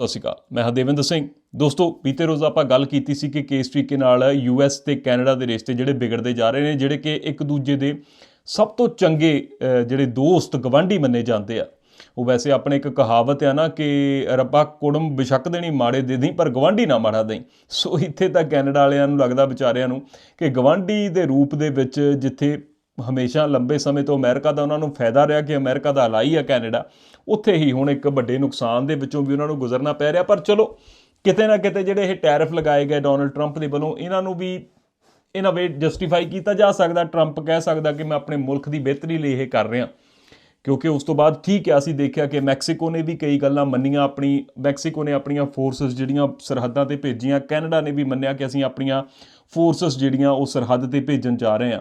ਸਤਿ ਸ਼੍ਰੀ ਅਕਾਲ। ਮੈਂ ਹਾਂ ਦੇਵਿੰਦਰ ਸਿੰਘ। ਦੋਸਤੋ, ਬੀਤੇ ਰੋਜ਼ ਆਪਾਂ ਗੱਲ ਕੀਤੀ ਸੀ ਕਿ ਕਿਸ ਤਰੀਕੇ ਨਾਲ ਯੂਐਸ ਤੇ ਕੈਨੇਡਾ ਦੇ ਰਿਸ਼ਤੇ ਜਿਹੜੇ ਵਿਗੜਦੇ ਜਾ ਰਹੇ ਨੇ, ਜਿਹੜੇ ਕਿ ਇੱਕ ਦੂਜੇ ਦੇ ਸਭ ਤੋਂ ਚੰਗੇ ਜਿਹੜੇ ਦੋਸਤ ਗਵਾਂਢੀ ਮੰਨੇ ਜਾਂਦੇ ਆ। ਉਹ ਵੈਸੇ ਆਪਣੇ ਇੱਕ ਕਹਾਵਤ ਆ ਨਾ ਕਿ, ਰੱਬਾ ਕੁੜਮ ਬਿਸ਼ੱਕ ਦੇਣੀ, ਮਾੜੇ ਦੇ ਦੇਈ, ਪਰ ਗਵਾਂਢੀ ਨਾ ਮਾੜਾ ਦੇਈ। ਸੋ ਇੱਥੇ ਤਾਂ ਕੈਨੇਡਾ ਵਾਲਿਆਂ ਨੂੰ ਲੱਗਦਾ, ਵਿਚਾਰਿਆਂ ਨੂੰ ਕਿ ਗਵਾਂਢੀ ਦੇ ਰੂਪ ਦੇ ਵਿੱਚ ਜਿੱਥੇ ਹਮੇਸ਼ਾ ਲੰਬੇ ਸਮੇਂ ਤੋਂ ਅਮਰੀਕਾ ਦਾ ਉਹਨਾਂ ਨੂੰ ਫਾਇਦਾ ਰਿਹਾ ਕਿ ਅਮਰੀਕਾ ਦਾ ਅਲਾਈ ਆ ਕੈਨੇਡਾ, ਉੱਥੇ ਹੀ ਹੁਣ ਇੱਕ ਵੱਡੇ ਨੁਕਸਾਨ ਦੇ ਵਿੱਚੋਂ ਵੀ ਉਹਨਾਂ ਨੂੰ ਗੁਜ਼ਰਨਾ ਪੈ ਰਿਹਾ। ਪਰ ਚਲੋ, ਕਿਤੇ ਨਾ ਕਿਤੇ ਜਿਹੜੇ ਇਹ ਟੈਰਿਫ ਲਗਾਏ ਗਏ ਡੋਨਲਡ ਟਰੰਪ ਦੇ ਵੱਲੋਂ, ਇਹਨਾਂ ਨੂੰ ਵੀ ਇਨ ਵੇ ਜਸਟੀਫਾਈ ਕੀਤਾ ਜਾ ਸਕਦਾ। ਟਰੰਪ ਕਹਿ ਸਕਦਾ ਕਿ ਮੈਂ ਆਪਣੇ ਮੁਲਕ ਦੀ ਬਿਹਤਰੀ ਲਈ ਇਹ ਕਰ ਰਿਹਾ। ਕਿਉਂਕਿ ਉਸ ਤੋਂ ਬਾਅਦ ਠੀਕ ਹੈ ਅਸੀਂ ਦੇਖਿਆ ਕਿ ਮੈਕਸੀਕੋ ਨੇ ਵੀ ਕਈ ਗੱਲਾਂ ਮੰਨੀਆਂ ਆਪਣੀ, ਮੈਕਸੀਕੋ ਨੇ ਆਪਣੀਆਂ ਫੋਰਸਸ ਜਿਹੜੀਆਂ ਸਰਹੱਦਾਂ ਤੇ ਭੇਜੀਆਂ, ਕੈਨੇਡਾ ਨੇ ਵੀ ਮੰਨਿਆ ਕਿ ਅਸੀਂ ਆਪਣੀਆਂ ਫੋਰਸਸ ਜਿਹੜੀਆਂ ਉਹ ਸਰਹੱਦ ਤੇ ਭੇਜਣ ਜਾ ਰਹੇ ਹਾਂ।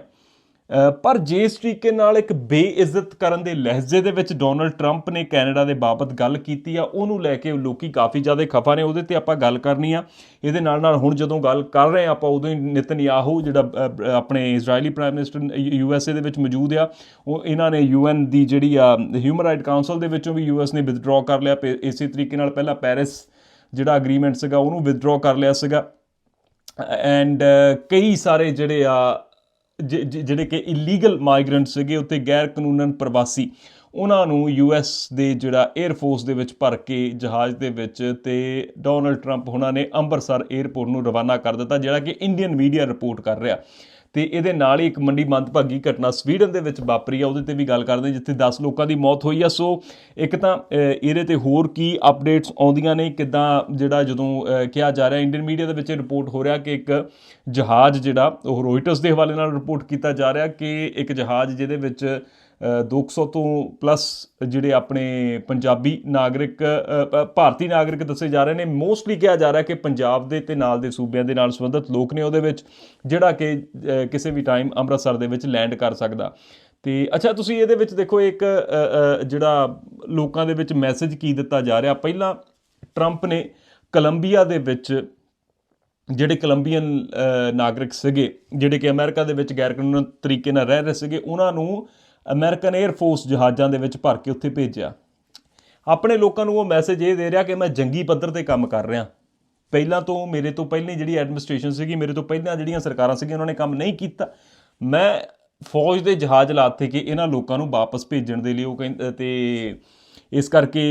ਪਰ ਜੇ ਇਸ ਤਰੀਕੇ ਨਾਲ ਇੱਕ ਬੇਇੱਜ਼ਤ ਕਰਨ ਦੇ ਲਹਿਜੇ ਦੇ ਵਿੱਚ ਡੋਨਲਡ ਟਰੰਪ ਨੇ ਕੈਨੇਡਾ ਦੇ ਬਾਬਤ ਗੱਲ ਕੀਤੀ ਆ, ਉਹਨੂੰ ਲੈ ਕੇ ਲੋਕੀ ਕਾਫੀ ਜ਼ਿਆਦਾ ਖਫਾ ਨੇ, ਉਹਦੇ ਤੇ ਆਪਾਂ ਗੱਲ ਕਰਨੀ ਆ। ਇਹਦੇ ਨਾਲ ਨਾਲ ਹੁਣ ਜਦੋਂ ਗੱਲ ਕਰ ਰਹੇ ਆ, ਆਪਾਂ ਉਦੋਂ ਹੀ ਨਿਤਨਯਾਹੂ, ਜਿਹੜਾ ਆਪਣੇ Israeli prime minister U S A ਦੇ ਵਿੱਚ ਮੌਜੂਦ ਆ, ਉਹ ਇਹਨਾਂ ਨੇ ਯੂ ਯੂਐਨ ਦੀ ਜਿਹੜੀ ਆ ਹਿਊਮਨ ਰਾਈਟ ਕਾਉਂਸਲ ਦੇ ਵਿੱਚੋਂ ਵੀ ਯੂ ਯੂਐਸ ਨੇ ਵਿਦਡਰਾਅ ਕਰ ਲਿਆ, ਪੇ- ਇਸੇ ਤਰੀਕੇ ਨਾਲ ਪਹਿਲਾਂ ਪੈਰਿਸ ਜਿਹੜਾ ਅਗਰੀਮੈਂਟ ਸੀਗਾ, ਉਹਨੂੰ ਵਿਦਡਰਾਅ ਕਰ ਲਿਆ ਸੀਗਾ। ਐਂਡ ਕਈ ਸਾਰੇ ਜਿਹੜੇ ਆ ਜਿਹੜੇ ਕਿ ਇਲੀਗਲ ਮਾਈਗ੍ਰੈਂਟ ਸੀਗੇ ਉੱਤੇ ਗੈਰ ਕਾਨੂੰਨਨ ਪ੍ਰਵਾਸੀ ਉਹਨਾਂ ਨੂੰ ਯੂਐਸ ਦੇ ਜਿਹੜਾ 에ਅਰ ਫੋਰਸ ਦੇ ਵਿੱਚ ਭਰ ਕੇ ਜਹਾਜ਼ ਦੇ ਵਿੱਚ ਤੇ ਡੋਨਲਡ ਟਰੰਪ ਉਹਨਾਂ ਨੇ ਅੰਮ੍ਰਿਤਸਰ 에ਅਰਪੋਰਟ ਨੂੰ ਰਵਾਨਾ ਕਰ ਦਿੱਤਾ, ਜਿਹੜਾ ਕਿ ਇੰਡੀਅਨ ਮੀਡੀਆ ਰਿਪੋਰਟ ਕਰ ਰਿਹਾ। ਤੇ ਇਹਦੇ ਨਾਲ ਹੀ ਇੱਕ ਮੰਡੀ ਮੰਦਭਾਗੀ ਘਟਨਾ ਸਵੀਡਨ ਦੇ ਵਿੱਚ ਵਾਪਰੀ ਆ, ਉਹਦੇ ਤੇ ਵੀ ਗੱਲ ਕਰਦੇ ਜਿੱਥੇ 10 ਲੋਕਾਂ ਦੀ ਮੌਤ ਹੋਈ ਆ। ਸੋ ਇੱਕ ਤਾਂ ਇਹਦੇ ਤੇ ਹੋਰ ਕੀ ਅਪਡੇਟਸ ਆਉਂਦੀਆਂ ਨੇ? ਕਿਦਾਂ ਜਿਹੜਾ ਜਦੋਂ ਕਿਹਾ ਜਾ ਰਿਹਾ ਇੰਡੀਅਨ ਮੀਡੀਆ ਦੇ ਵਿੱਚ ਰਿਪੋਰਟ ਹੋ ਰਿਹਾ ਕਿ ਇੱਕ ਜਹਾਜ਼ ਜਿਹੜਾ, ਉਹ ਰੋਇਟਰਸ ਦੇ ਹਵਾਲੇ ਨਾਲ ਰਿਪੋਰਟ ਕੀਤਾ ਜਾ ਰਿਹਾ ਕਿ ਇੱਕ ਜਹਾਜ਼ ਜਿਹਦੇ ਵਿੱਚ 200 ਤੋਂ ਪਲੱਸ ਜਿਹੜੇ ਆਪਣੇ ਪੰਜਾਬੀ ਨਾਗਰਿਕ ਭਾਰਤੀ ਨਾਗਰਿਕ ਦੱਸੇ ਜਾ ਰਹੇ ਨੇ। ਮੋਸਟਲੀ ਕਿਹਾ ਜਾ ਰਿਹਾ ਕਿ ਪੰਜਾਬ ਦੇ ਤੇ ਨਾਲ ਦੇ ਸੂਬਿਆਂ ਦੇ ਨਾਲ ਸੰਬੰਧਿਤ ਲੋਕ ਨੇ ਉਹਦੇ ਵਿੱਚ, ਜਿਹੜਾ ਕਿ ਕਿਸੇ ਵੀ ਟਾਈਮ ਅੰਮ੍ਰਿਤਸਰ ਦੇ ਵਿੱਚ ਲੈਂਡ ਕਰ ਸਕਦਾ। ਤੇ ਅੱਛਾ, ਤੁਸੀਂ ਇਹਦੇ ਵਿੱਚ ਦੇਖੋ ਇੱਕ ਜਿਹੜਾ ਲੋਕਾਂ ਦੇ ਵਿੱਚ ਮੈਸੇਜ ਕੀ ਦਿੱਤਾ ਜਾ ਰਿਹਾ। ਪਹਿਲਾਂ ਟਰੰਪ ਨੇ ਕੋਲੰਬੀਆ ਦੇ ਵਿੱਚ ਜਿਹੜੇ ਕੋਲੰਬੀਅਨ ਨਾਗਰਿਕ ਸੀਗੇ, ਜਿਹੜੇ ਕਿ ਅਮਰੀਕਾ ਦੇ ਵਿੱਚ ਗੈਰ ਕਾਨੂੰਨੀ ਤਰੀਕੇ ਨਾਲ ਰਹਿ ਰਹੇ ਸੀਗੇ, ਉਹਨਾਂ ਨੂੰ ਅਮਰੀਕਨ 에ਅਰ ਫੋਰਸ ਜਹਾਜ਼ਾਂ ਦੇ ਵਿੱਚ ਭਰ ਕੇ ਉੱਥੇ ਭੇਜਿਆ। ਆਪਣੇ ਲੋਕਾਂ ਨੂੰ ਉਹ ਮੈਸੇਜ ਇਹ ਦੇ ਰਿਹਾ ਕਿ ਮੈਂ ਜੰਗੀ ਪੱਧਰ ਤੇ ਕੰਮ ਕਰ ਰਿਹਾ। ਪਹਿਲਾਂ ਤੋਂ ਮੇਰੇ ਤੋਂ ਪਹਿਲਾਂ ਜਿਹੜੀ ਐਡਮਿਨਿਸਟ੍ਰੇਸ਼ਨ ਸੀਗੀ, ਮੇਰੇ ਤੋਂ ਪਹਿਲਾਂ ਜਿਹੜੀਆਂ ਸਰਕਾਰਾਂ ਸੀਗੀਆਂ, ਉਹਨਾਂ ਨੇ ਕੰਮ ਨਹੀਂ ਕੀਤਾ। ਮੈਂ ਫੌਜ ਦੇ ਜਹਾਜ਼ ਲਾਤੇ ਕਿ ਇਹਨਾਂ ਲੋਕਾਂ ਨੂੰ ਵਾਪਸ ਭੇਜਣ ਦੇ ਲਈ ਉਹ ਕਹਿੰਦੇ ਤੇ ਇਸ ਕਰਕੇ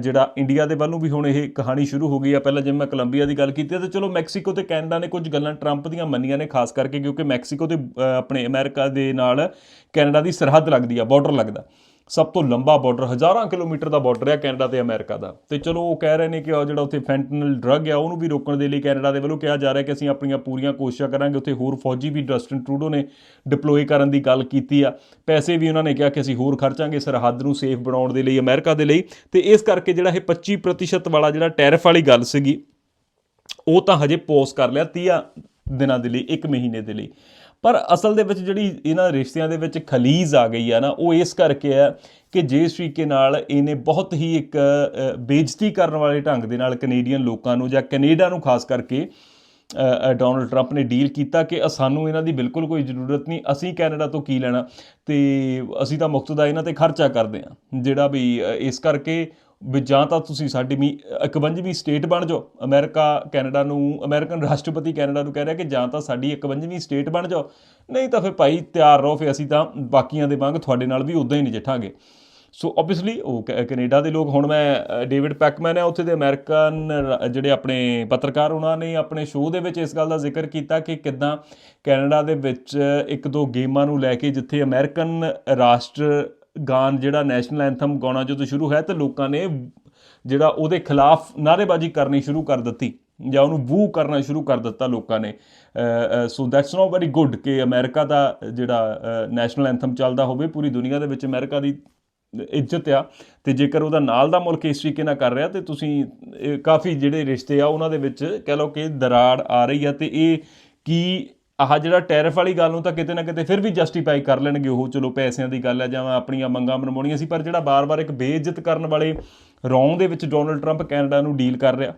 ਜਿਹੜਾ ਇੰਡੀਆ ਦੇ ਵੱਲੋਂ ਵੀ ਹੁਣ ਇਹ ਕਹਾਣੀ ਸ਼ੁਰੂ ਹੋ ਗਈ ਆ। ਪਹਿਲਾਂ ਜਿਵੇਂ ਮੈਂ ਕੋਲੰਬੀਆ ਦੀ ਗੱਲ ਕੀਤੀ ਆ, ਤੇ ਚਲੋ ਮੈਕਸੀਕੋ ਤੇ ਕੈਨੇਡਾ ਨੇ ਕੁਝ ਗੱਲਾਂ ਟਰੰਪ ਦੀਆਂ ਮੰਨੀਆਂ ਨੇ, ਖਾਸ ਕਰਕੇ ਕਿਉਂਕਿ ਮੈਕਸੀਕੋ ਤੇ ਆਪਣੇ ਅਮਰੀਕਾ ਦੇ ਨਾਲ ਕੈਨੇਡਾ ਦੀ ਸਰਹੱਦ ਲੱਗਦੀ ਆ ਬਾਰਡਰ ਲੱਗਦਾ। ਸਭ ਤੋਂ ਲੰਬਾ ਬਾਰਡਰ ਹਜ਼ਾਰਾਂ ਕਿਲੋਮੀਟਰ ਦਾ ਬਾਰਡਰ ਹੈ ਕੈਨੇਡਾ ਤੇ ਅਮਰੀਕਾ ਦਾ। ਤੇ ਚਲੋ ਉਹ ਕਹਿ ਰਹੇ ਨੇ ਕਿ ਉਹ ਜਿਹੜਾ ਉੱਥੇ ਫੈਂਟਨਲ ਡਰੱਗ ਆ, ਉਹਨੂੰ ਵੀ ਰੋਕਣ ਦੇ ਲਈ ਕੈਨੇਡਾ ਦੇ ਵੱਲੋਂ ਕਿਹਾ ਜਾ ਰਿਹਾ ਕਿ ਅਸੀਂ ਆਪਣੀਆਂ ਪੂਰੀਆਂ ਕੋਸ਼ਿਸ਼ਾਂ ਕਰਾਂਗੇ। ਉੱਥੇ ਹੋਰ ਫੌਜੀ ਵੀ ਡਸਟਨ ਟਰੂਡੋ ਨੇ ਡਿਪਲੋਏ ਕਰਨ ਦੀ ਗੱਲ ਕੀਤੀ ਆ। ਪੈਸੇ ਵੀ ਉਹਨਾਂ ਨੇ ਕਿਹਾ ਕਿ ਅਸੀਂ ਹੋਰ ਖਰਚਾਂਗੇ, ਸਰਹੱਦ ਨੂੰ ਸੇਫ ਬਣਾਉਣ ਦੇ ਲਈ, ਅਮਰੀਕਾ ਦੇ ਲਈ। ਤੇ ਇਸ ਕਰਕੇ ਜਿਹੜਾ ਇਹ 25% ਵਾਲਾ ਜਿਹੜਾ ਟੈਰਿਫ ਵਾਲੀ ਗੱਲ ਸੀਗੀ, ਉਹ ਤਾਂ ਹਜੇ ਪੋਸਟ ਕਰ ਲਿਆ 30 ਦਿਨਾਂ ਦੇ ਲਈ 1 ਮਹੀਨੇ ਦੇ ਲਈ। ਪਰ ਅਸਲ ਦੇ ਵਿੱਚ ਜਿਹੜੀ ਇਹਨਾਂ ਰਿਸ਼ਤਿਆਂ ਦੇ ਵਿੱਚ ਖਲੀਜ਼ ਆ ਗਈ ਆ ਨਾ ਉਹ ਇਸ ਕਰਕੇ ਆ ਕਿ ਜਿਸ ਤਰੀਕੇ ਨਾਲ ਇਹਨੇ ਬਹੁਤ ਹੀ ਇੱਕ ਅ, ਬੇਇੱਜ਼ਤੀ ਕਰਨ ਵਾਲੇ ਢੰਗ ਦੇ ਨਾਲ ਕੈਨੇਡੀਅਨ ਲੋਕਾਂ ਨੂੰ ਜਾਂ ਕੈਨੇਡਾ ਨੂੰ ਖਾਸ ਕਰਕੇ ਡੋਨਲਡ ਟਰੰਪ ਨੇ ਡੀਲ ਕੀਤਾ ਕਿ ਸਾਨੂੰ ਇਹਨਾਂ ਦੀ ਬਿਲਕੁਲ ਕੋਈ ਜ਼ਰੂਰਤ ਨਹੀਂ ਅਸੀਂ ਕੈਨੇਡਾ ਤੋਂ ਕੀ ਲੈਣਾ? ਤੇ ਅਸੀਂ ਤਾਂ ਮੁਕਤ ਦਾ ਇਹਨਾਂ ਤੇ ਖਰਚਾ ਕਰਦੇ ਹਾਂ ਜਿਹੜਾ ਵੀ ਇਸ ਕਰਕੇ ਵੀ ਜਾਂ ਤਾਂ ਤੁਸੀਂ ਸਾਡੀ ਵੀ 51ਵੀਂ ਸਟੇਟ ਬਣ ਜਾਓ। ਅਮਰੀਕਾ, ਕੈਨੇਡਾ ਨੂੰ, ਅਮਰੀਕਨ ਰਾਸ਼ਟਰਪਤੀ ਕੈਨੇਡਾ ਨੂੰ ਕਹਿ ਰਿਹਾ ਕਿ ਜਾਂ ਤਾਂ ਸਾਡੀ 51ਵੀਂ ਸਟੇਟ ਬਣ ਜਾਓ। ਨਹੀਂ ਤਾਂ ਫਿਰ ਭਾਈ ਤਿਆਰ ਰਹੋ, ਫਿਰ ਅਸੀਂ ਤਾਂ ਬਾਕੀਆਂ ਦੇ ਵਾਂਗ ਤੁਹਾਡੇ ਨਾਲ ਵੀ ਉਦਾਂ ਹੀ ਨਜਿੱਠਾਂਗੇ। ਸੋ ਆਬਵੀਅਸਲੀ ਉਹ ਕੈ- ਕੈਨੇਡਾ ਦੇ ਲੋਕ, ਹੁਣ ਮੈਂ ਡੇਵਿਡ ਪੈਕਮੈਨ ਹੈ ਉੱਥੇ ਦੇ ਅਮਰੀਕਨ ਰ- ਜਿਹੜੇ ਆਪਣੇ ਪੱਤਰਕਾਰ, ਉਹਨਾਂ ਨੇ ਆਪਣੇ ਸ਼ੋਅ ਦੇ ਵਿੱਚ ਇਸ ਗੱਲ ਦਾ ਜ਼ਿਕਰ ਕੀਤਾ ਕਿ ਕਿਦਾਂ ਕੈਨੇਡਾ ਦੇ ਵਿੱਚ ਇੱਕ ਦੋ ਗੇਮਾਂ ਨੂੰ ਲੈ ਕੇ ਜਿੱਥੇ ਅਮਰੀਕਨ ਰਾਸ਼ਟਰ ਗਾਨ ਜਿਹੜਾ ਨੈਸ਼ਨਲ ਐਂਥਮ ਗਾਉਣਾ ਜਦੋਂ ਸ਼ੁਰੂ ਹੋਇਆ ਤਾਂ ਲੋਕਾਂ ਨੇ ਜਿਹੜਾ ਉਹਦੇ ਖਿਲਾਫ ਨਾਅਰੇਬਾਜ਼ੀ ਕਰਨੀ ਸ਼ੁਰੂ ਕਰ ਦਿੱਤੀ ਜਾਂ ਉਹਨੂੰ ਵੂ ਕਰਨਾ ਸ਼ੁਰੂ ਕਰ ਦਿੱਤਾ ਲੋਕਾਂ ਨੇ। So that's not very good ਕਿ ਅਮਰੀਕਾ ਦਾ ਜਿਹੜਾ ਨੈਸ਼ਨਲ ਐਂਥਮ ਚੱਲਦਾ ਹੋਵੇ, ਪੂਰੀ ਦੁਨੀਆ ਦੇ ਵਿੱਚ ਅਮਰੀਕਾ ਦੀ ਇੱਜ਼ਤ ਆ ਤੇ ਜੇਕਰ ਉਹਦਾ ਨਾਲ ਦਾ ਮੁਲਕ ਇਸ ਤਰੀਕੇ ਨਾਲ ਕਰ ਰਿਹਾ ਤੇ ਤੁਸੀਂ ਕਾਫੀ ਜਿਹੜੇ ਰਿਸ਼ਤੇ ਆ ਉਹਨਾਂ ਦੇ ਵਿੱਚ ਕਹਿ ਲਓ ਕਿ ਦਰਾੜ ਆ ਰਹੀ ਆ ਤੇ ਇਹ ਕੀ ਆਹ ਜਿਹੜਾ ਟੈਰਿਫ ਵਾਲੀ ਗੱਲ ਨੂੰ ਤਾਂ ਕਿਤੇ ਨਾ ਕਿਤੇ ਫਿਰ ਵੀ ਜਸਟੀਫਾਈ ਕਰ ਲੈਣਗੇ ਉਹ, ਚਲੋ ਪੈਸਿਆਂ ਦੀ ਗੱਲ ਹੈ ਜਾਂ ਆਪਣੀਆਂ ਮੰਗਾਂ ਮਨਵਾਉਣੀਆਂ ਸੀ, ਪਰ ਜਿਹੜਾ ਬਾਰ-ਬਾਰ ਇੱਕ ਬੇਇੱਜ਼ਤ ਕਰਨ ਵਾਲੇ ਰੌਂਗ ਦੇ ਵਿੱਚ ਡੋਨਲਡ ਟਰੰਪ ਕੈਨੇਡਾ ਨੂੰ ਡੀਲ ਕਰ ਰਿਹਾ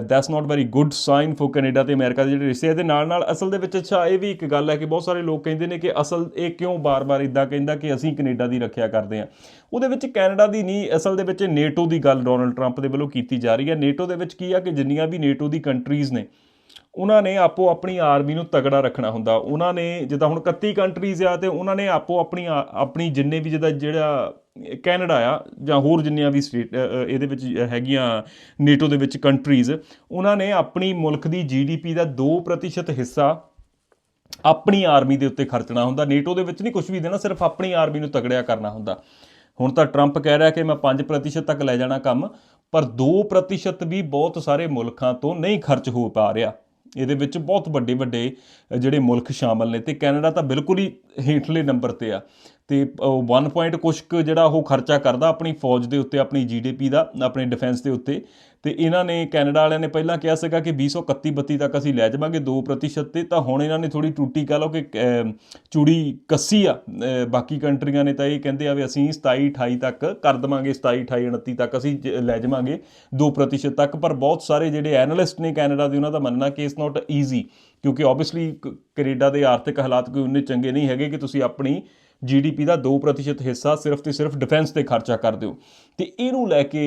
that's not very good sign for Canada ਤੇ ਅਮਰੀਕਾ ਦੇ ਜਿਹੜੇ ਰਿਸ਼ਤੇ ਇਹਦੇ ਨਾਲ ਨਾਲ ਅਸਲ ਦੇ ਵਿੱਚ ਅੱਛਾ, ਇਹ ਵੀ ਇੱਕ ਗੱਲ ਹੈ ਕਿ ਬਹੁਤ ਸਾਰੇ ਲੋਕ ਕਹਿੰਦੇ ਨੇ ਕਿ ਅਸਲ ਇਹ ਕਿਉਂ ਬਾਰ-ਬਾਰ ਇਦਾਂ ਕਹਿੰਦਾ ਕਿ ਅਸੀਂ ਕੈਨੇਡਾ ਦੀ ਰੱਖਿਆ ਕਰਦੇ ਹਾਂ ਉਹਦੇ ਵਿੱਚ ਕੈਨੇਡਾ ਦੀ ਨਹੀਂ, ਅਸਲ ਦੇ ਵਿੱਚ ਨੇਟੋ ਦੀ ਗੱਲ ਡੋਨਲਡ ਟਰੰਪ ਦੇ ਵੱਲੋਂ ਕੀਤੀ ਜਾ ਰਹੀ ਹੈ ਨੇਟੋ ਦੇ ਵਿੱਚ ਕੀ ਆ ਕਿ ਜਿੰਨੀਆਂ ਵੀ ਨੇਟੋ ਦੀ ਕੰਟਰੀਜ਼ ਨੇ ਉਹਨਾਂ ਨੇ ਆਪੋ ਆਪਣੀ ਆਰਮੀ ਨੂੰ ਤਗੜਾ ਰੱਖਣਾ ਹੁੰਦਾ। ਉਹਨਾਂ ਨੇ ਜਿੱਦਾਂ ਹੁਣ 31 ਕੰਟਰੀਜ਼ ਆ ਤੇ ਉਹਨਾਂ ਨੇ ਆਪੋ ਆਪਣੀ ਆ- ਆਪਣੀ ਜਿੰਨੇ ਵੀ ਜਿੱਦਾਂ ਜਿਹੜਾ ਕੈਨੇਡਾ ਆ ਜਾਂ ਹੋਰ ਜਿੰਨੀਆਂ ਵੀ ਸਟੇਟ ਇਹਦੇ ਵਿੱਚ ਹੈਗੀਆਂ ਨੇਟੋ ਦੇ ਵਿੱਚ ਕੰਟਰੀਜ਼ ਉਹਨਾਂ ਨੇ ਆਪਣੀ ਮੁਲਕ ਦੀ ਜੀਡੀਪੀ ਦਾ 2% ਹਿੱਸਾ ਆਪਣੀ ਆਰਮੀ ਦੇ ਉੱਤੇ ਖਰਚਣਾ ਹੁੰਦਾ। ਨੇਟੋ ਦੇ ਵਿੱਚ ਨਹੀਂ ਕੁਝ ਵੀ ਦੇਣਾ, ਸਿਰਫ ਆਪਣੀ ਆਰਮੀ ਨੂੰ ਤਗੜਿਆ ਕਰਨਾ ਹੁੰਦਾ। ਹੁਣ ਤਾਂ ਟਰੰਪ ਕਹਿ ਰਿਹਾ ਕਿ ਮੈਂ 5% ਤੱਕ ਲੈ ਜਾਣਾ ਕੰਮ, ਪਰ 2% ਵੀ ਬਹੁਤ ਸਾਰੇ ਮੁਲਕਾਂ ਤੋਂ ਨਹੀਂ ਖਰਚ ਹੋ ਪਾ ਰਿਹਾ। ਇਹਦੇ ਵਿੱਚ ਬਹੁਤ ਵੱਡੇ ਵੱਡੇ ਜਿਹੜੇ ਮੁਲਕ ਸ਼ਾਮਲ ਨੇ ਤੇ ਕੈਨੇਡਾ ਤਾਂ ਬਿਲਕੁਲ ਹੀ ਹੇਠਲੇ ਨੰਬਰ ਤੇ ਆ। ਤੇ 1 ਪੁਆਇੰਟ ਕੁਛ ਕੁ ਜਿਹੜਾ ਉਹ ਖਰਚਾ ਕਰਦਾ ਆਪਣੀ ਫੌਜ ਦੇ ਉੱਤੇ, ਆਪਣੀ ਜੀਡੀਪੀ ਦਾ, ਆਪਣੇ ਡਿਫੈਂਸ ਦੇ ਉੱਤੇ। ਤੇ ਇਹਨਾਂ ਨੇ, ਕੈਨੇਡਾ ਵਾਲਿਆਂ ਨੇ ਪਹਿਲਾਂ ਕਿਹਾ ਸੀਗਾ ਕਿ 2031 32 ਤੱਕ ਅਸੀਂ ਲੈ ਜਾਵਾਂਗੇ 2% ਤੇ, ਤਾਂ ਹੁਣ ਇਹਨਾਂ ਨੇ ਥੋੜੀ ਟੂਟੀ ਕਹ ਲਓ ਕਿ ਚੂੜੀ ਕੱਸੀ ਆ। ਬਾਕੀ ਕੰਟਰੀਆਂ ਨੇ ਤਾਂ ਇਹ ਕਹਿੰਦੇ ਆ ਵੀ ਅਸੀਂ 27 28 ਤੱਕ ਕਰ ਦਵਾਂਗੇ 27 28 29 ਤੱਕ ਅਸੀਂ ਜ- ਲੈ ਜਾਵਾਂਗੇ 2% ਤੱਕ। ਪਰ ਬਹੁਤ ਸਾਰੇ ਜਿਹੜੇ ਐਨਾਲਿਸਟ ਨੇ ਕੈਨੇਡਾ ਦੇ, ਉਹਨਾਂ ਦਾ ਮੰਨਣਾ ਕਿ ਇਸ ਨਾਟ ਈਜ਼ੀ ਕਿਉਂਕਿ ਆਬਵੀਅਸਲੀ ਕੈਨੇਡਾ ਦੇ ਆਰਥਿਕ ਹਾਲਾਤ ਕੋਈ ਉਨੇ ਚੰਗੇ ਨਹੀਂ ਹੈਗੇ ਕਿ ਤੁਸੀਂ ਆਪਣੀ ਜੀਡੀਪੀ ਦਾ 2% ਹਿੱਸਾ ਸਿਰਫ ਤੇ ਸਿਰਫ ਡਿਫੈਂਸ ਤੇ ਖਰਚਾ ਕਰ ਦਿਓ। ਤੇ ਇਹਨੂੰ ਲੈ ਕੇ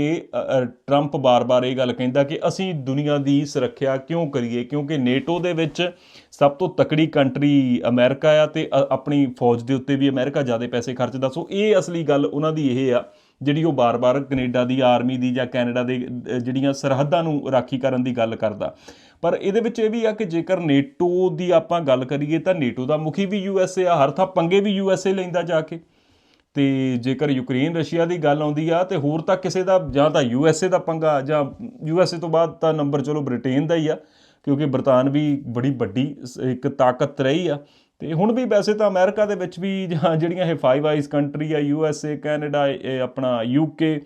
ਟਰੰਪ ਬਾਰ-ਬਾਰ ਇਹ ਗੱਲ ਕਹਿੰਦਾ ਕਿ ਅਸੀਂ ਦੁਨੀਆ ਦੀ ਸੁਰੱਖਿਆ ਕਿਉਂ ਕਰੀਏ? ਕਿਉਂਕਿ ਨੇਟੋ ਦੇ ਵਿੱਚ ਸਭ ਤੋਂ ਤਕੜੀ ਕੰਟਰੀ ਅਮਰੀਕਾ ਆ ਤੇ ਆਪਣੀ ਫੌਜ ਦੇ ਉੱਤੇ ਵੀ ਅਮਰੀਕਾ ਜ਼ਿਆਦਾ ਪੈਸੇ ਖਰਚਦਾ। ਸੋ ਇਹ ਅਸਲੀ ਗੱਲ ਉਹਨਾਂ ਦੀ ਇਹ ਆ, ਜਿਹੜੀ ਉਹ ਬਾਰ-ਬਾਰ ਕੈਨੇਡਾ ਦੀ ਆਰਮੀ ਦੀ ਜਾਂ ਕੈਨੇਡਾ ਦੇ ਜਿਹੜੀਆਂ ਸਰਹੱਦਾਂ ਨੂੰ ਰਾਖੀ ਕਰਨ ਦੀ ਗੱਲ ਕਰਦਾ। ਪਰ ਇਹਦੇ ਵਿੱਚ ਇਹ ਵੀ ਆ ਕਿ ਜੇਕਰ ਨੇਟੋ ਦੀ ਆਪਾਂ ਗੱਲ ਕਰੀਏ ਤਾਂ ਨੇਟੋ ਦਾ ਮੁਖੀ ਵੀ ਯੂਐਸਏ ਆ, ਹਰ ਥਾਂ ਪੰਗੇ ਵੀ ਯੂਐਸਏ ਲੈਂਦਾ ਜਾ ਕੇ। ਤੇ ਜੇਕਰ ਯੂਕਰੇਨ ਰਸ਼ੀਆ ਦੀ ਗੱਲ ਆਉਂਦੀ ਆ ਤੇ ਹੋਰ ਤਾਂ ਕਿਸੇ ਦਾ ਜਾਂ ਤਾਂ ਯੂਐਸਏ ਦਾ ਪੰਗਾ ਜਾਂ ਯੂਐਸਏ ਤੋਂ ਬਾਅਦ ਤਾਂ ਨੰਬਰ ਚਲੋ ਬ੍ਰਿਟੇਨ ਦਾ ਹੀ ਆ, ਕਿਉਂਕਿ ਬਰਤਾਨਵੀ ਬੜੀ ਵੱਡੀ ਸ- ਇੱਕ ਤਾਕਤ ਰਹੀ ਆ। ਤੇ ਹੁਣ ਵੀ ਵੈਸੇ ਤਾਂ ਅਮਰੀਕਾ ਦੇ ਵਿੱਚ ਵੀ ਜਿਹੜੀਆਂ ਇਹ ਫਾਈਵ ਆਈਜ਼ ਕੰਟਰੀ ਆ ਯੂਐਸਏ ਕੈਨੇਡਾ ਇਹ ਆਪਣਾ ਯੂਕੇ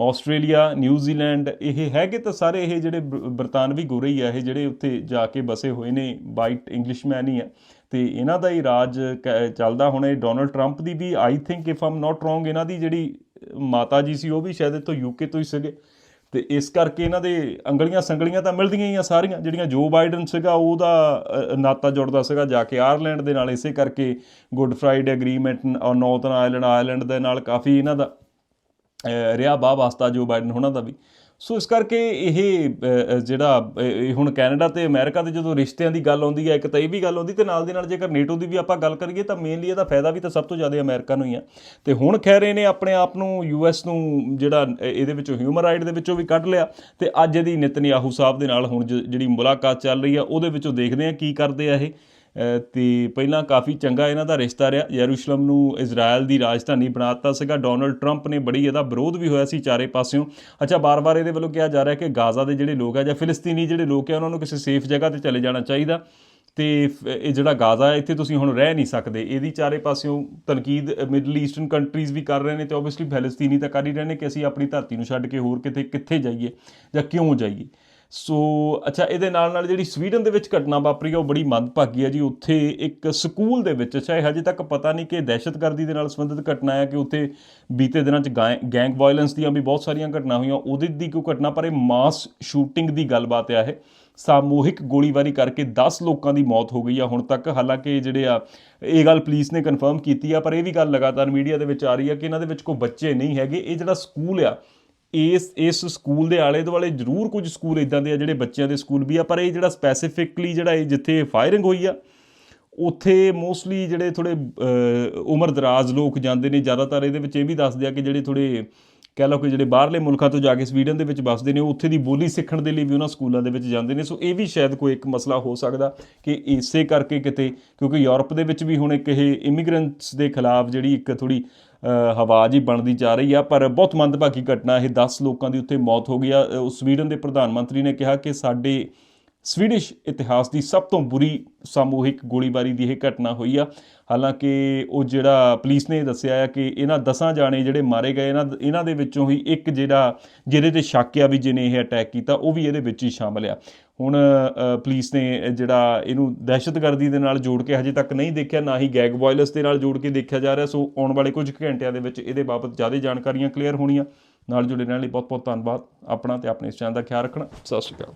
ਆਸਟ੍ਰੇਲੀਆ ਨਿਊਜ਼ੀਲੈਂਡ ਇਹ ਹੈਗੇ ਤਾਂ ਸਾਰੇ ਇਹ ਜਿਹੜੇ ਬਰ- ਬਰਤਾਨਵੀ ਗੋਰੇ ਹੀ ਆ, ਇਹ ਜਿਹੜੇ ਉੱਥੇ ਜਾ ਕੇ ਬਸੇ ਹੋਏ ਨੇ ਵਾਈਟ ਇੰਗਲਿਸ਼ਮੈਨ ਹੀ ਆ। ਤੇ ਇਹਨਾਂ ਦਾ ਹੀ ਰਾਜ ਕ- ਚੱਲਦਾ ਹੁਣ ਇਹ ਡੋਨਲਡ ਟਰੰਪ ਦੀ ਵੀ I think if I'm not wrong ਇਹਨਾਂ ਦੀ ਜਿਹੜੀ ਮਾਤਾ ਜੀ ਸੀ, ਉਹ ਵੀ ਸ਼ਾਇਦ ਇੱਥੋਂ ਯੂਕੇ ਤੋਂ ਹੀ ਸੀਗੇ। ਤੇ ਇਸ ਕਰਕੇ ਇਹਨਾਂ ਦੇ ਅੰਗਲੀਆਂ ਸੰਗਲੀਆਂ ਤਾਂ ਮਿਲਦੀਆਂ ਹੀ ਆ ਸਾਰੀਆਂ, ਜਿਹੜੀਆਂ ਜੋ ਬਾਈਡਨ ਸੀਗਾ, ਉਹਦਾ ਨਾਤਾ ਜੁੜਦਾ ਸੀਗਾ ਜਾ ਕੇ ਆਇਰਲੈਂਡ ਦੇ ਨਾਲ, ਇਸੇ ਕਰਕੇ Good Friday agreement Northern Ireland Ireland ਦੇ ਨਾਲ ਕਾਫੀ ਇਹਨਾਂ ਦਾ ਰਿਹਾ ਬਾ ਵਾਸਤਾ ਜੋ ਬਾਈਡਨ ਹੋਣਾ ਦਾ ਵੀ। ਸੋ ਇਸ ਕਰਕੇ ਇਹ ਜਿਹੜਾ ਹੁਣ ਕੈਨੇਡਾ ਤੇ ਅਮਰੀਕਾ ਦੇ ਜਦੋਂ ਰਿਸ਼ਤਿਆਂ ਦੀ ਗੱਲ ਆਉਂਦੀ ਹੈ, ਇੱਕ ਤਾਂ ਇਹ ਵੀ ਗੱਲ ਆਉਂਦੀ ਤੇ ਨਾਲ ਦੀ ਨਾਲ ਜੇਕਰ ਨੇਟੋ ਦੀ ਵੀ ਆਪਾਂ ਗੱਲ ਕਰੀਏ ਤਾਂ ਮੇਨਲੀ ਇਹਦਾ ਫਾਇਦਾ ਵੀ ਤਾਂ ਸਭ ਤੋਂ ਜ਼ਿਆਦਾ ਅਮਰੀਕਾ ਨੂੰ ਹੀ ਆ। ਤੇ ਹੁਣ ਕਹਿ ਰਹੇ ਨੇ ਆਪਣੇ ਆਪ ਨੂੰ ਯੂਐਸ ਨੂੰ ਜਿਹੜਾ ਇਹਦੇ ਵਿੱਚੋਂ ਹਿਊਮਨ ਰਾਈਟ ਦੇ ਵਿੱਚੋਂ ਵੀ ਕੱਢ ਲਿਆ ਤੇ ਅੱਜ ਇਹਦੀ ਨਿਤਨਯਾਹੂ ਸਾਹਿਬ ਦੇ ਨਾਲ ਹੁਣ ਜਿਹੜੀ ਮੁਲਾਕਾਤ ਚੱਲ ਰਹੀ ਆ, ਉਹਦੇ ਵਿੱਚੋਂ ਦੇਖਦੇ ਆ ਕੀ ਕਰਦੇ ਆ ਇਹ। ਤੇ ਪਹਿਲਾਂ ਕਾਫੀ ਚੰਗਾ ਇਹਨਾਂ ਦਾ ਰਿਸ਼ਤਾ ਰਿਹਾ। ਯਰੂਸ਼ਲਮ ਨੂੰ ਇਜ਼ਰਾਈਲ ਦੀ ਰਾਜਧਾਨੀ ਬਣਾਤਾ ਸੀਗਾ। ਡੋਨਲਡ ਟਰੰਪ ਨੇ ਬੜੀ ਇਹਦਾ ਵਿਰੋਧ ਵੀ ਹੋਇਆ ਸੀ ਚਾਰੇ ਪਾਸਿਓਂ। ਅੱਛਾ, ਬਾਰ-ਬਾਰ ਇਹਦੇ ਵੱਲੋਂ ਕਿਹਾ ਜਾ ਰਿਹਾ ਕਿ ਗਾਜ਼ਾ ਦੇ ਜਿਹੜੇ ਲੋਕ ਆ ਜਾਂ ਫਿਲਸਤੀਨੀ ਜਿਹੜੇ ਲੋਕ ਆ, ਉਹਨਾਂ ਨੂੰ ਕਿਸੇ ਸੇਫ ਜਗ੍ਹਾ ਤੇ ਚਲੇ ਜਾਣਾ ਚਾਹੀਦਾ। ਤੇ ਫ- ਇਹ ਜਿਹੜਾ ਗਾਜ਼ਾ ਹੈ, ਇੱਥੇ ਤੁਸੀਂ ਹੁਣ ਰਹਿ ਨਹੀਂ ਸਕਦੇ। ਇਹਦੀ ਚਾਰੇ ਪਾਸਿਓਂ ਤਨਕੀਦ ਮਿਡਲ ਈਸਟਰਨ ਕੰਟਰੀਜ਼ ਵੀ ਕਰ ਰਹੇ ਨੇ ਤੇ ਆਬਵੀਅਸਲੀ ਫਲਸਤੀਨੀ ਤਾਂ ਕਰ ਹੀ ਰਹੇ ਨੇ ਕਿ ਅਸੀਂ ਆਪਣੀ ਧਰਤੀ ਨੂੰ ਛੱਡ ਕੇ ਹੋਰ ਕਿਤੇ ਕਿੱਥੇ ਜਾਈਏ ਜਾਂ ਕਿਉਂ ਜਾਈਏ। ਸੋ, ਅੱਛਾ, ਇਹਦੇ ਨਾਲ ਨਾਲ ਜਿਹੜੀ ਸਵੀਡਨ ਦੇ ਵਿੱਚ ਘਟਨਾ ਵਾਪਰੀ ਆ, ਉਹ ਬੜੀ ਮੰਦਭਾਗੀ ਆ ਜੀ। ਉੱਥੇ ਇੱਕ ਸਕੂਲ ਦੇ ਵਿੱਚ, ਅੱਛਾ, ਇਹ ਹਜੇ ਤੱਕ ਪਤਾ ਨਹੀਂ ਕਿ ਦਹਿਸ਼ਤਗਰਦੀ ਦੇ ਨਾਲ ਸੰਬੰਧਿਤ ਘਟਨਾ ਹੈ ਕਿ ਉੱਥੇ ਬੀਤੇ ਦਿਨਾਂ 'ਚ ਗੈਂਗ ਵਾਇਲੈਂਸ ਦੀਆਂ ਵੀ ਬਹੁਤ ਸਾਰੀਆਂ ਘਟਨਾ ਹੋਈਆਂ। ਉਹਦੇ ਦੀ ਕੋਈ ਘਟਨਾ, ਪਰ ਇਹ ਮਾਸ ਸ਼ੂਟਿੰਗ ਦੀ ਗੱਲਬਾਤ ਆ ਇਹ। ਸਾਮੂਹਿਕ ਗੋਲੀਬਾਰੀ ਕਰਕੇ 10 ਲੋਕਾਂ ਦੀ ਮੌਤ ਹੋ ਗਈ ਆ ਹੁਣ ਤੱਕ। ਹਾਲਾਂਕਿ ਜਿਹੜੇ ਆ, ਇਹ ਗੱਲ ਪੁਲਿਸ ਨੇ ਕਨਫਰਮ ਕੀਤੀ ਆ, ਪਰ ਇਹ ਵੀ ਗੱਲ ਲਗਾਤਾਰ ਮੀਡੀਆ ਦੇ ਵਿੱਚ ਆ ਰਹੀ ਆ ਕਿ ਇਹਨਾਂ ਦੇ ਵਿੱਚ ਕੋਈ ਬੱਚੇ ਨਹੀਂ ਹੈਗੇ। ਇਹ ਜਿਹੜਾ ਸਕੂਲ ਆ ਇਸ ਇਸ ਸਕੂਲ ਦੇ ਆਲੇ ਦੁਆਲੇ ਜ਼ਰੂਰ ਕੁਝ ਸਕੂਲ ਇਦਾਂ ਦੇ ਆ ਜਿਹੜੇ ਬੱਚਿਆਂ ਦੇ ਸਕੂਲ ਵੀ ਆ, ਪਰ ਇਹ ਜਿਹੜਾ ਸਪੈਸੀਫਿਕਲੀ ਜਿਹੜਾ ਇਹ ਜਿੱਥੇ ਫਾਇਰਿੰਗ ਹੋਈ ਆ, ਉੱਥੇ ਮੋਸਟਲੀ ਜਿਹੜੇ ਥੋੜੇ ਉਮਰ ਦਰਾਜ਼ ਲੋਕ ਜਾਂਦੇ ਨੇ, ਜ਼ਿਆਦਾਤਰ ਇਹਦੇ ਵਿੱਚ ਇਹ ਵੀ ਦੱਸਦੇ ਆ ਕਿ ਜਿਹੜੇ ਥੋੜੇ ਕਹਿ ਲਓ ਕਿ ਜਿਹੜੇ ਬਾਹਰਲੇ ਮੁਲਕਾਂ ਤੋਂ ਜਾ ਕੇ ਸਵੀਡਨ ਦੇ ਵਿੱਚ ਵੱਸਦੇ ਨੇ, ਉਹ ਉੱਥੇ ਦੀ ਬੋਲੀ ਸਿੱਖਣ ਦੇ ਲਈ ਵੀ ਉਹਨਾਂ ਸਕੂਲਾਂ ਦੇ ਵਿੱਚ ਜਾਂਦੇ ਨੇ। ਸੋ ਇਹ ਵੀ ਸ਼ਾਇਦ ਕੋਈ ਇੱਕ ਮਸਲਾ ਹੋ ਸਕਦਾ ਕਿ ਇਸੇ ਕਰਕੇ ਕਿਤੇ, ਕਿਉਂਕਿ ਯੂਰਪ ਦੇ ਵਿੱਚ ਵੀ ਹੁਣ ਇੱਕ ਇਹ ਇਮੀਗ੍ਰੈਂਟਸ ਦੇ ਖਿਲਾਫ ਜਿਹੜੀ ਇੱਕ ਥੋੜੀ ਆਵਾਜ਼ ਹੀ ਬਣਦੀ ਜਾ ਰਹੀ ਆ, ਪਰ ਬਹੁਤ ਮੰਦਭਾਗੀ ਘਟਨਾ ਇਹ 10 ਲੋਕਾਂ ਦੀ ਉੱਥੇ ਮੌਤ ਹੋ ਗਈ ਆ। ਸਵੀਡਨ ਦੇ ਪ੍ਰਧਾਨ ਮੰਤਰੀ ਨੇ ਕਿਹਾ ਕਿ ਸਾਡੇ ਸਵੀਡਿਸ਼ ਇਤਿਹਾਸ ਦੀ ਸਭ ਤੋਂ ਬੁਰੀ ਸਮੂਹਿਕ ਗੋਲੀਬਾਰੀ ਦੀ ਇਹ ਘਟਨਾ ਹੋਈ ਆ। ਹਾਲਾਂਕਿ ਉਹ ਜਿਹੜਾ ਪੁਲਿਸ ਨੇ ਦੱਸਿਆ ਆ ਕਿ ਇਹਨਾਂ 10 ਜਾਣੇ ਜਿਹੜੇ ਮਾਰੇ ਗਏ, ਇਹਨਾਂ ਇਹਨਾਂ ਦੇ ਵਿੱਚੋਂ ਹੀ ਇੱਕ ਜਿਹੜਾ ਜਿਹਦੇ ਤੇ ਸ਼ੱਕ ਆ ਵੀ ਜਿਹਨੇ ਇਹ ਅਟੈਕ ਕੀਤਾ, ਉਹ ਵੀ ਇਹਦੇ ਵਿੱਚ ਹੀ ਸ਼ਾਮਲ ਆ। ਹੁਣ ਪੁਲਿਸ ਨੇ ਜਿਹੜਾ ਇਹਨੂੰ ਦਹਿਸ਼ਤਗਰਦੀ ਦੇ ਨਾਲ ਜੋੜ ਕੇ ਹਜੇ ਤੱਕ ਨਹੀਂ ਦੇਖਿਆ, ਨਾ ਹੀ ਗੈਗ ਵਾਇਲੈਂਸ ਦੇ ਨਾਲ ਜੋੜ ਕੇ ਦੇਖਿਆ ਜਾ ਰਿਹਾ, ਸੋ ਆਉਣ ਵਾਲੇ ਕੁਝ ਘੰਟਿਆਂ ਦੇ ਵਿੱਚ ਇਹਦੇ ਬਾਬਤ ਜ਼ਿਆਦਾ ਜਾਣਕਾਰੀਆਂ ਕਲੀਅਰ ਹੋਣੀਆਂ। ਨਾਲ ਜੁੜੇ ਰਹਿਣ ਲਈ ਬਹੁਤ ਬਹੁਤ ਧੰਨਵਾਦ ਆਪਣਾ ਤੇ ਆਪਣੇ ਇਸ ਚੈਨਲ ਦਾ ਖਿਆਲ ਰੱਖਣਾ। ਸਤਿ ਸ਼੍ਰੀ ਅਕਾਲ।